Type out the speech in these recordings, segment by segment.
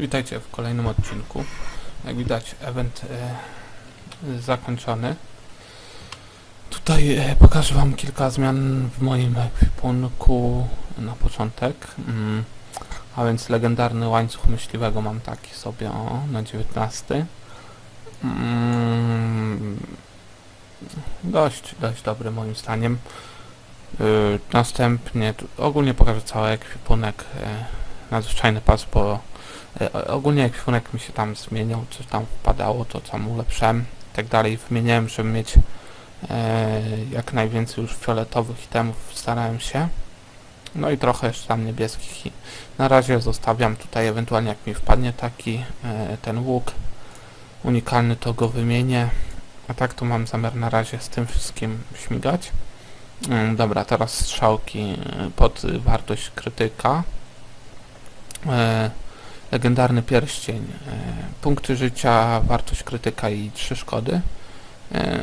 Witajcie w kolejnym odcinku. Jak widać, event e, zakończony. Tutaj e, pokażę Wam kilka zmian w moim ekwipunku na początek. Mm, a więc legendarny łańcuch myśliwego mam taki sobie o, na 19. Mm, dość, dość dobry moim zdaniem. Y, następnie, ogólnie pokażę cały ekwipunek. E, nadzwyczajny pas, bo E, Ogólnie ekwipunek mi się tam zmieniał, coś tam wpadało, to tam ulepszałem i tak dalej. Wymieniałem, żeby mieć e, jak najwięcej już fioletowych itemów, starałem się. No i trochę jeszcze tam niebieskich. Na razie zostawiam tutaj, ewentualnie jak mi wpadnie taki e, ten łuk unikalny, to go wymienię. A tak to mam zamiar na razie z tym wszystkim śmigać. Mm, Dobra, teraz strzałki pod wartość krytyka. Legendarny pierścień, e, punkty życia, wartość krytyka i 3 szkody. E,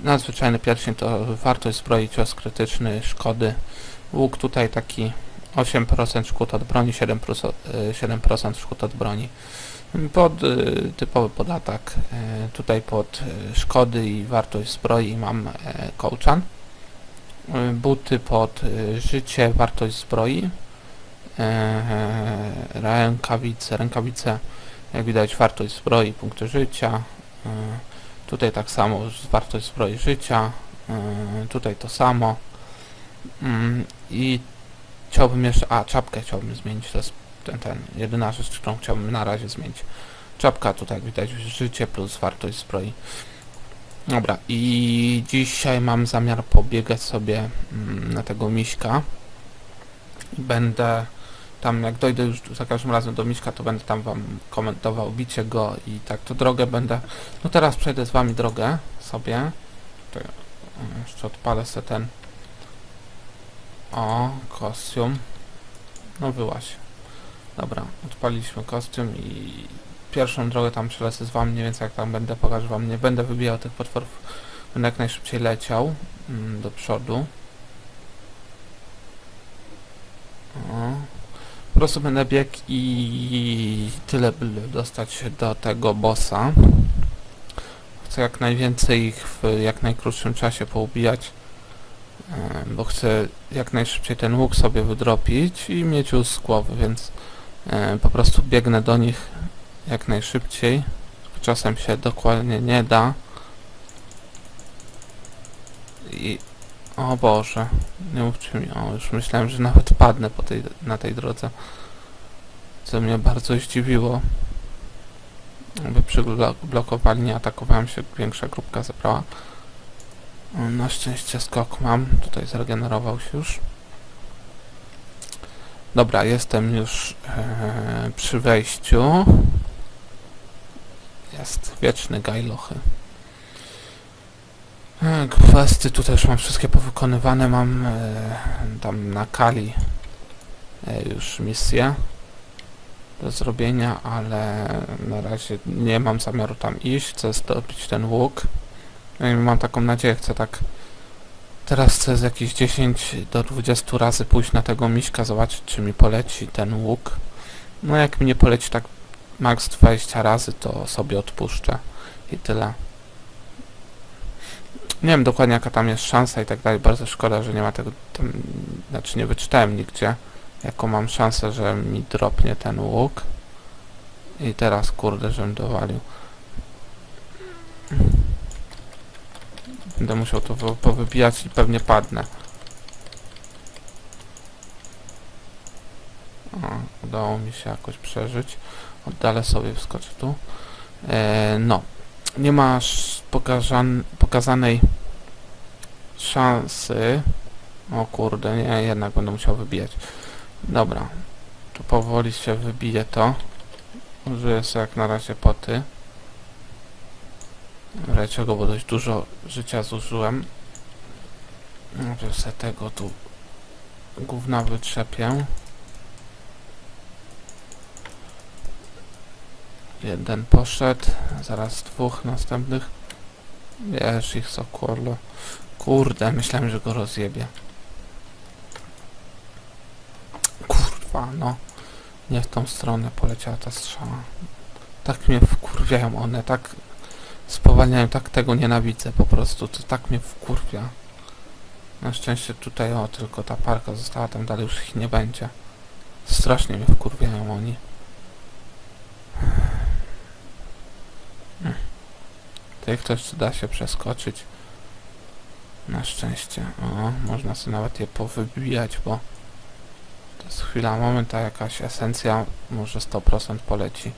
nadzwyczajny pierścień to wartość zbroi, cios krytyczny, szkody. Łuk tutaj taki 8% szkód od broni, 7%, plus, e, 7% szkód od broni. Pod typowy podatek, e, tutaj pod szkody i wartość zbroi mam kołczan. Buty pod życie, wartość zbroi. Eee, rękawice, rękawice, jak widać wartość zbroi, punkty życia, eee, tutaj tak samo wartość zbroi życia, eee, tutaj to samo Mm, i chciałbym jeszcze, a czapkę chciałbym zmienić, to jest ten, ten, jedyna rzecz, którą chciałbym na razie zmienić. Czapka tutaj jak widać życie plus wartość zbroi. Dobra, i dzisiaj mam zamiar pobiegać sobie mm, na tego miśka. Będę tam jak dojdę już za każdym razem do Miśka, to będę tam wam komentował bicie go i tak to drogę będę. No teraz przejdę z wami drogę sobie. To jeszcze odpalę sobie ten. O, kostium. No wyłaś. Dobra, odpaliliśmy kostium i pierwszą drogę tam przelecę z wami, więc jak tam będę, pokażę wam, nie będę wybijał tych potworów. Będę jak najszybciej leciał mm, do przodu. O. Po prostu będę biegł i tyle, by dostać się do tego bossa. Chcę jak najwięcej ich w jak najkrótszym czasie poubijać, bo chcę jak najszybciej ten łuk sobie wydropić i mieć już z głowy, więc po prostu biegnę do nich jak najszybciej. Czasem się dokładnie nie da. I o Boże, nie mówcie mi, o już myślałem, że nawet padnę po tej, na tej drodze. Co mnie bardzo zdziwiło. Jakby przy blo- blokowali nie atakowałem się, większa grupka zebrała. Na szczęście skok mam, tutaj zregenerował się już. Dobra, jestem już e, przy wejściu. Jest wieczny gajlochy. E, Kwestie tutaj już mam wszystkie powykonywane, mam e, tam na Kali e, już misję do zrobienia, ale na razie nie mam zamiaru tam iść, chcę zdobyć ten łuk. No i mam taką nadzieję, chcę tak teraz chcę z jakieś 10 do 20 razy pójść na tego miśka, zobaczyć czy mi poleci ten łuk. No jak mi nie poleci tak max 20 razy, to sobie odpuszczę i tyle. Nie wiem dokładnie jaka tam jest szansa i tak dalej. Bardzo szkoda, że nie ma tego, tam, znaczy nie wyczytałem nigdzie, jaką mam szansę, że mi dropnie ten łuk. I teraz kurde, żebym dowalił. Będę musiał to wy- powybijać i pewnie padnę. O, udało mi się jakoś przeżyć. Oddalę sobie, wskoczę tu. E, no. Nie masz pokazan pokazanej szansy. O kurde, nie, jednak będę musiał wybijać. Dobra. To powoli się wybije to. Użyję sobie jak na razie poty. Dlaczego, bo dość dużo życia zużyłem. Może sobie tego tu gówna wytrzepię. Jeden poszedł, zaraz dwóch następnych. Wiesz ich sokurlo. Kurde, myślałem, że go rozjebie. Kurwa, no. Nie w tą stronę poleciała ta strzała. Tak mnie wkurwiają one, tak spowalniają, tak tego nienawidzę po prostu, to tak mnie wkurwia. Na szczęście tutaj, o, tylko ta parka została, tam dalej już ich nie będzie. Strasznie mnie wkurwiają oni. Tutaj ktoś da się przeskoczyć. Na szczęście. O, można sobie nawet je powybijać, bo to jest chwila, moment, a jakaś esencja może 100% poleci.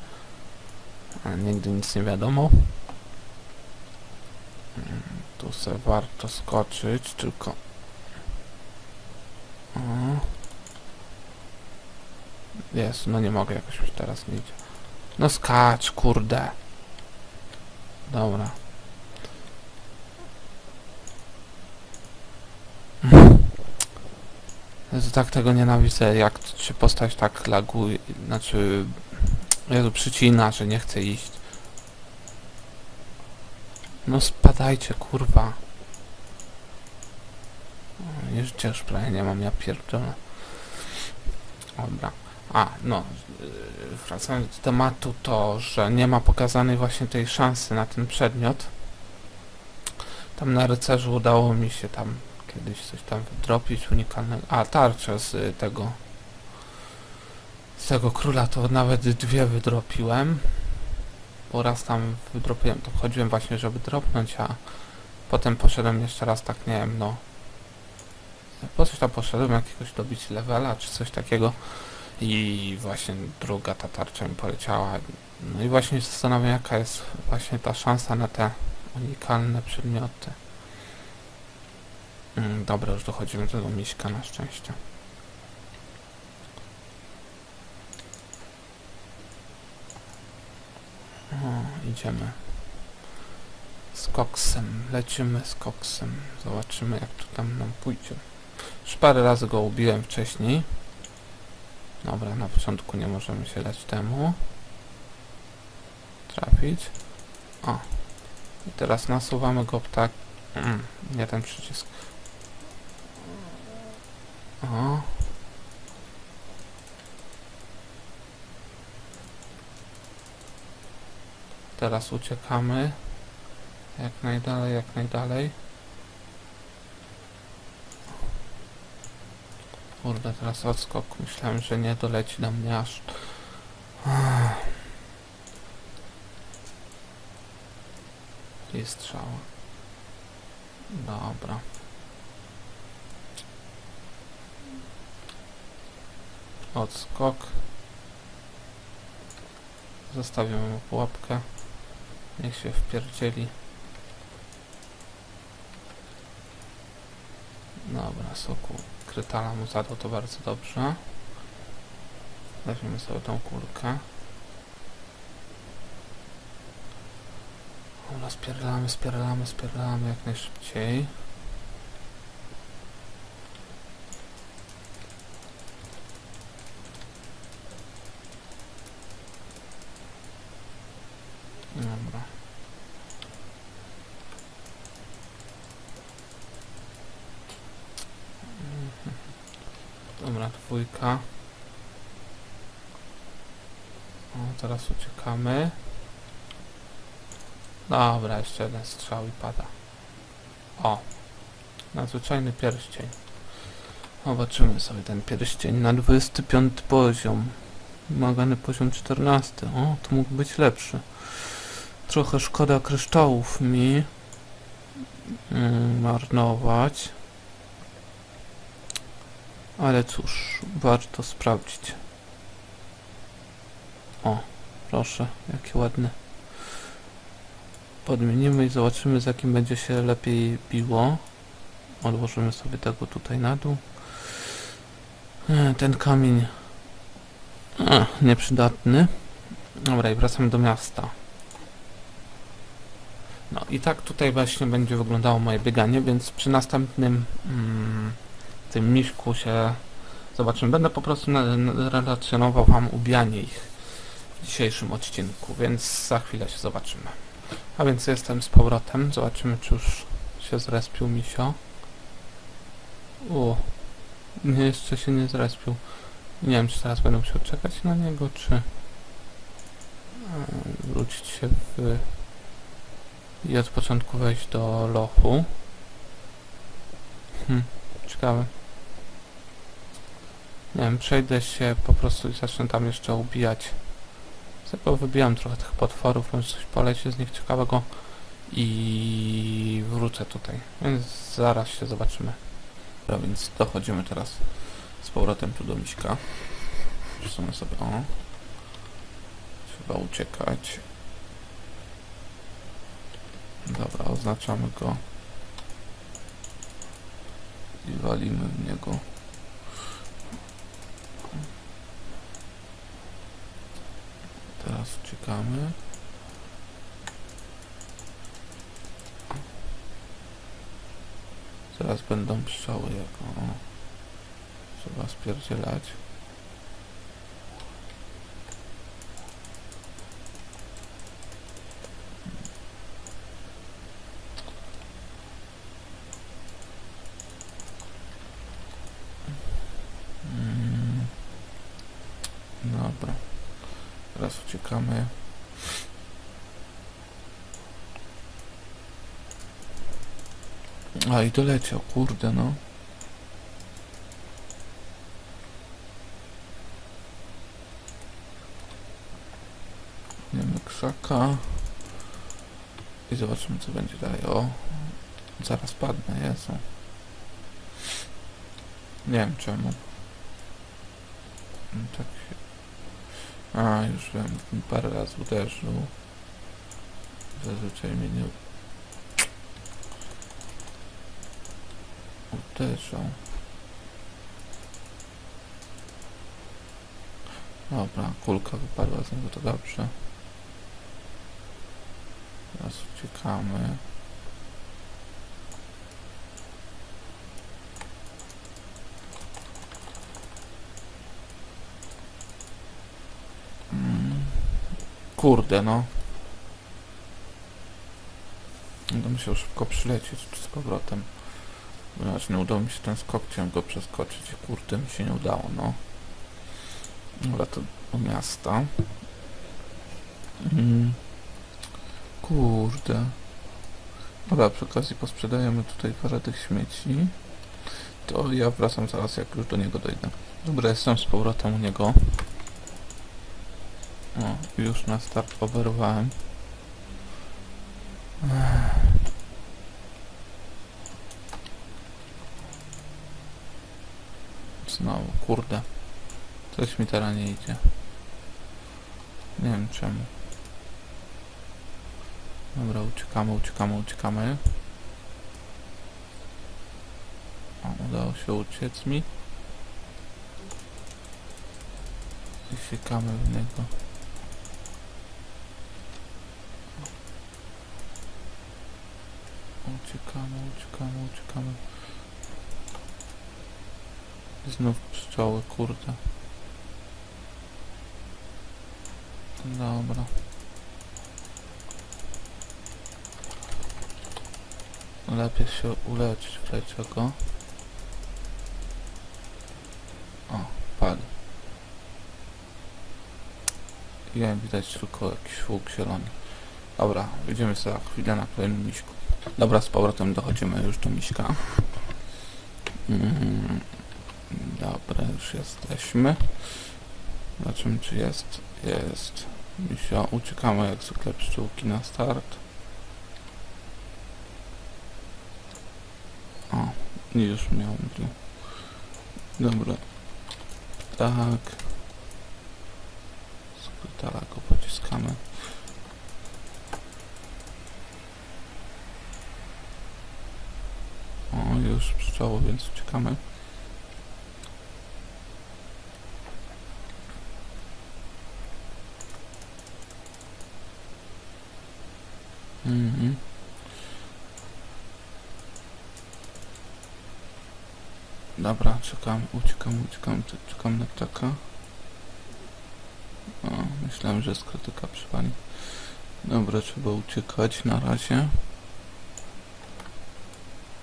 A nigdy nic nie wiadomo. Tu se warto skoczyć, tylko... O. Jest, no nie mogę jakoś już teraz nie idzie. No skacz, kurde. Dobra. Jezu, tak tego nienawidzę, jak się postać tak laguje, znaczy... Jezu, przycina, że nie chce iść. No spadajcie, kurwa. Już prawie nie mam, ja pierdolę. Dobra. A, no, yy, wracając do tematu, to, że nie ma pokazanej właśnie tej szansy na ten przedmiot. Tam na rycerzu udało mi się tam kiedyś coś tam wydropić unikalnego. A, tarczę z y, tego z tego króla to nawet dwie wydropiłem. Bo raz tam wydropiłem, to chodziłem właśnie, żeby dropnąć, a potem poszedłem jeszcze raz tak, nie wiem, no po coś tam poszedłem, jakiegoś dobić levela, czy coś takiego i właśnie druga ta tarcza mi poleciała. No i właśnie się zastanawiam, jaka jest właśnie ta szansa na te unikalne przedmioty. Mm, dobra, już dochodzimy do miśka na szczęście. O, idziemy. Z koksem, lecimy z koksem. Zobaczymy jak to tam nam pójdzie. Już parę razy go ubiłem wcześniej. Dobra, na początku nie możemy się dać temu. Trafić. O. I teraz nasuwamy go tak. Mm, nie ten przycisk. O. Teraz uciekamy. Jak najdalej, jak najdalej. Kurde, teraz odskok. Myślałem, że nie doleci do mnie aż. I strzała. Dobra. Odskok. Zostawiamy mu pułapkę. Niech się wpierdzieli. Dobra, soku. Krytala mu zadał to bardzo dobrze. Weźmiemy sobie tą kulkę. Dobra, spierdalamy, spierdalamy, spierdalamy jak najszybciej. Dobra. Mhm. Dobra, dwójka. O, teraz uciekamy. Dobra, jeszcze jeden strzał i pada. O! Nadzwyczajny pierścień. Zobaczymy sobie ten pierścień na 25 poziom. Wymagany poziom 14. O, to mógł być lepszy. Trochę szkoda kryształów mi mm, marnować. Ale cóż, warto sprawdzić. O, proszę, jakie ładne. Podmienimy i zobaczymy z jakim będzie się lepiej biło. Odłożymy sobie tego tutaj na dół. E, Ten kamień e, nieprzydatny. Dobra, i wracamy do miasta. No i tak tutaj właśnie będzie wyglądało moje bieganie, więc przy następnym mm, tym miśku się zobaczymy. Będę po prostu relacjonował wam ubijanie ich dzisiejszym odcinku, więc za chwilę się zobaczymy. A więc jestem z powrotem. Zobaczymy, czy już się zrespił misio. U, nie, jeszcze się nie zrespił. Nie wiem, czy teraz będę musiał czekać na niego, czy e, wrócić się w i od początku wejść do lochu. Hm, ciekawe. Nie wiem, przejdę się po prostu i zacznę tam jeszcze ubijać. Tylko wybijam trochę tych potworów, może coś poleci z nich ciekawego i wrócę tutaj. Więc zaraz się zobaczymy. Dobra, więc dochodzimy teraz z powrotem tu do miśka. Przesunę sobie o. Trzeba uciekać. Dobra, oznaczamy go. I walimy w niego. Teraz uciekamy. Zaraz będą pszczoły jako... Trzeba spierdzielać. Mm. Dobra. Teraz uciekamy. A i doleciał, kurde no. Wiemy krzaka. I zobaczymy co będzie dalej. O, zaraz padnę, Jezu. Nie wiem czemu. No Tak. A, już wiem, parę razy uderzył. Zazwyczaj mnie nie... Uderzał. Dobra, kulka wypadła z niego, to dobrze. Teraz uciekamy. Mm. Kurde, no. Będę musiał szybko przylecieć z powrotem. Ponieważ nie udało mi się ten skok, chciałem go przeskoczyć kurde mi się nie udało, no. Dobra, to do miasta. Mm. Kurde. Dobra, przy okazji posprzedajemy tutaj parę tych śmieci. To ja wracam zaraz, jak już do niego dojdę. Dobra, jestem z powrotem u niego. O, już na start oberwałem. Znowu, kurde. Coś mi teraz nie idzie. Nie wiem czemu. Dobra, uciekamy, uciekamy, uciekamy. O, udało się uciec mi. I siekamy w niego. Uciekamy, uciekamy, uciekamy. Znów pszczoły, kurde. Dobra. Lepiej się uleczyć w razie czego. O, padł. I ja widać tylko jakiś łuk zielony. Dobra, widzimy za chwilę na kolejnym miśku. Dobra, z powrotem dochodzimy już do miśka. Mm, dobra, już jesteśmy. Zobaczymy czy jest. Jest. Misio, uciekamy jak zwykle pszczółki na start. O, już miałem tu. Dobra. Tak. Skrytala go pociskamy. O, już pszczoło, więc uciekamy. Dobra, czekam, uciekam, uciekam, czekam na ptaka. O, myślałem, że z krytyka przypali. Dobra, trzeba uciekać na razie.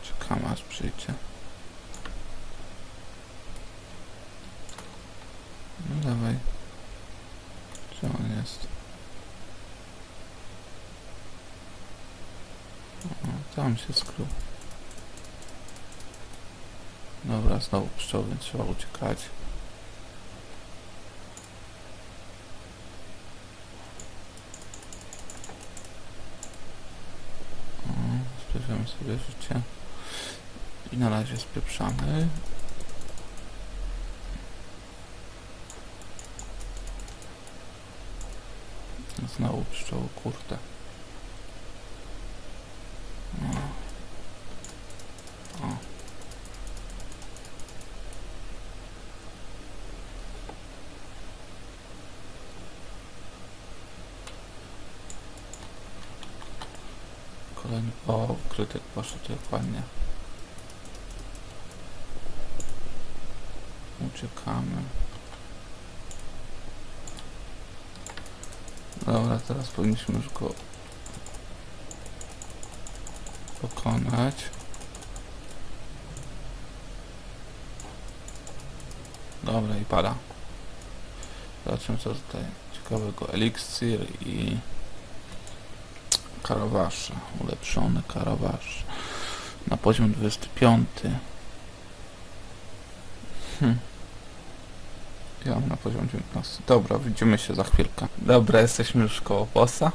Czekam aż przyjdzie. No dawaj. Gdzie on jest? O, tam się skrył. Dobra, znowu pszczoły, trzeba uciekać. O, Spieprzamy sobie życie. I na razie spieprzamy. Znowu pszczoły, kurde. O. O. Kolejny... O, krytyk poszedł dokładnie. Uciekamy. Dobra, teraz powinniśmy już go pokonać. Dobra i pada. Zobaczymy co tutaj ciekawego. Eliksir i karawasze. Ulepszone karawasze. Na poziom 25. Hm. Ja mam na poziom 19. Dobra, widzimy się za chwilkę. Dobra, jesteśmy już koło bossa.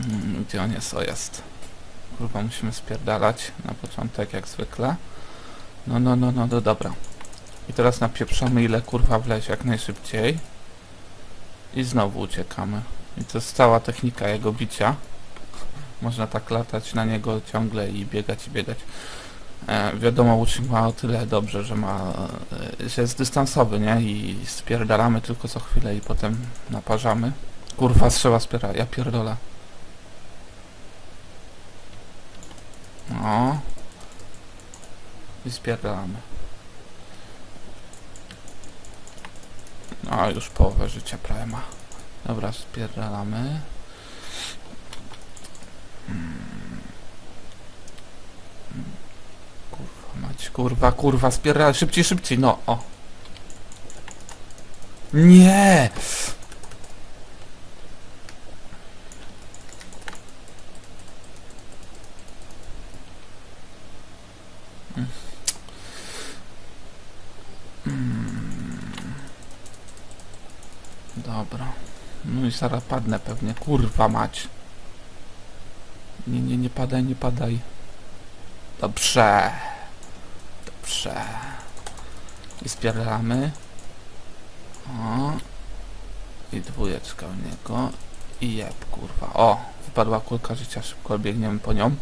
Mm, Gdzie on jest? O, jest. Kurwa, musimy spierdalać na początek, jak zwykle. No, no, no, no, no, dobra. I teraz napieprzamy ile kurwa wlezie jak najszybciej. I znowu uciekamy. I to jest cała technika jego bicia. Można tak latać na niego ciągle i biegać i biegać. E, wiadomo, łucznik ma o tyle dobrze, że ma, e, że jest dystansowy, nie? I spierdalamy tylko co chwilę i potem naparzamy. Kurwa, strzała spiera, ja pierdolę. No. I spierdalamy. No, już połowę życia prawie ma. Dobra, spierdalamy. Kurwa mać, kurwa, kurwa, spierdalaj, szybciej, szybciej, no, o. Nie! Mm. Mm. Dobra. No i zaraz padnę pewnie. Kurwa mać. Nie, nie, nie padaj, nie padaj. Dobrze. Dobrze. I spierdalamy. O. I dwójeczka u niego. I jeb, kurwa. O, wypadła kulka życia, szybko biegniemy po nią.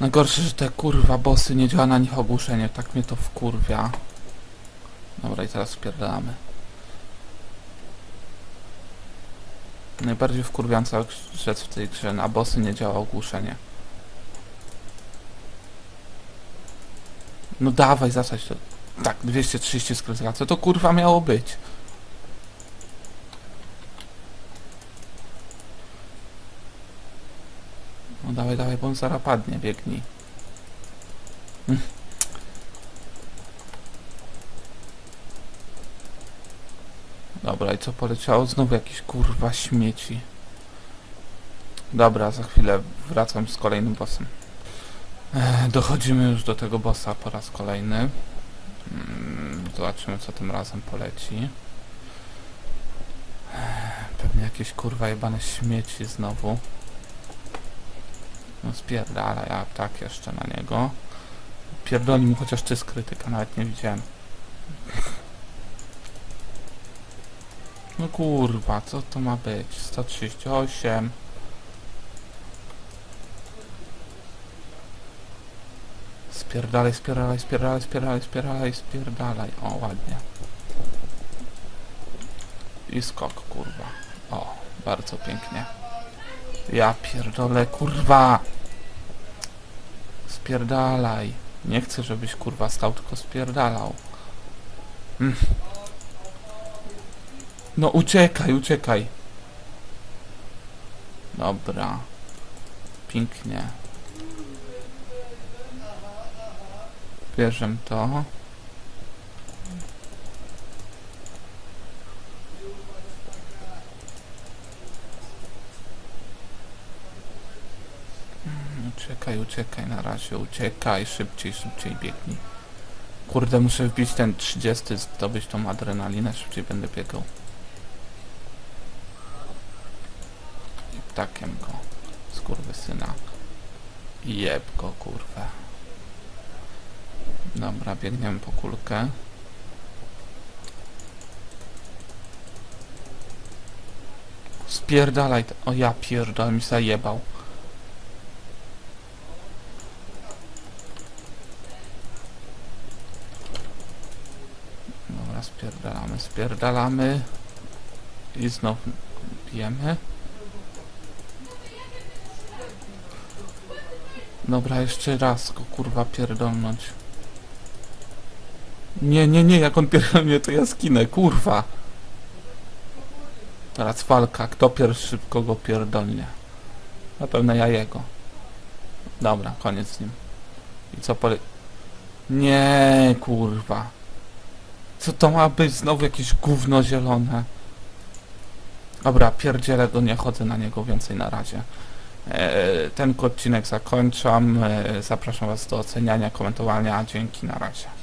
Najgorsze, że te kurwa bossy nie działa na nich ogłuszenie, tak mnie to wkurwia. Dobra, i teraz spierdalamy. Najbardziej wkurwiająca rzecz w tej grze, na bossy nie działa ogłuszenie. No dawaj, zasadź to. Tak, 230 z krytyka. Co to kurwa miało być? No dawaj, dawaj, bo on zaraz padnie, biegnij. Dobra, i co poleciało? Znowu jakieś kurwa śmieci. Dobra, za chwilę wracam z kolejnym bossem. Dochodzimy już do tego bossa po raz kolejny. Mm, Zobaczymy co tym razem poleci. Pewnie jakieś kurwa jebane śmieci znowu. No spierdala, ja tak jeszcze na niego. Pierdoli mu chociaż ty z krytyka, nawet nie widziałem. No kurwa, co to ma być? 138. Spierdalaj, spierdalaj, spierdalaj, spierdalaj, spierdalaj, spierdalaj. O, ładnie. I skok, kurwa. O, bardzo pięknie. Ja pierdolę, kurwa! Spierdalaj. Nie chcę, żebyś kurwa stał, tylko spierdalał. Mm. No uciekaj, uciekaj. Dobra. Pięknie. Bierzemy to. Mm, uciekaj, uciekaj na razie, uciekaj, szybciej, szybciej biegnij. Kurde, muszę wbić ten 30, zdobyć tą adrenalinę, szybciej będę biegał. I ptakiem go, skurwysyna. Jeb go, kurwę. Dobra, biegniemy po kulkę. Spierdalaj, o ja pierdol, mi zajebał. Dobra, spierdalamy, spierdalamy. I znów bijemy. Dobra, jeszcze raz go kurwa pierdolnąć. Nie, nie, nie, jak on pierdolnie to ja skinę, kurwa. Teraz walka, kto pierwszy kogo pierdolnie. Na pewno ja jego. Dobra, koniec z nim. I co pole... Nie, kurwa. Co to ma być? Znowu jakieś gówno zielone. Dobra, pierdzielę go, nie chodzę na niego więcej na razie. E, ten odcinek zakończam. E, zapraszam Was do oceniania, komentowania. Dzięki, na razie.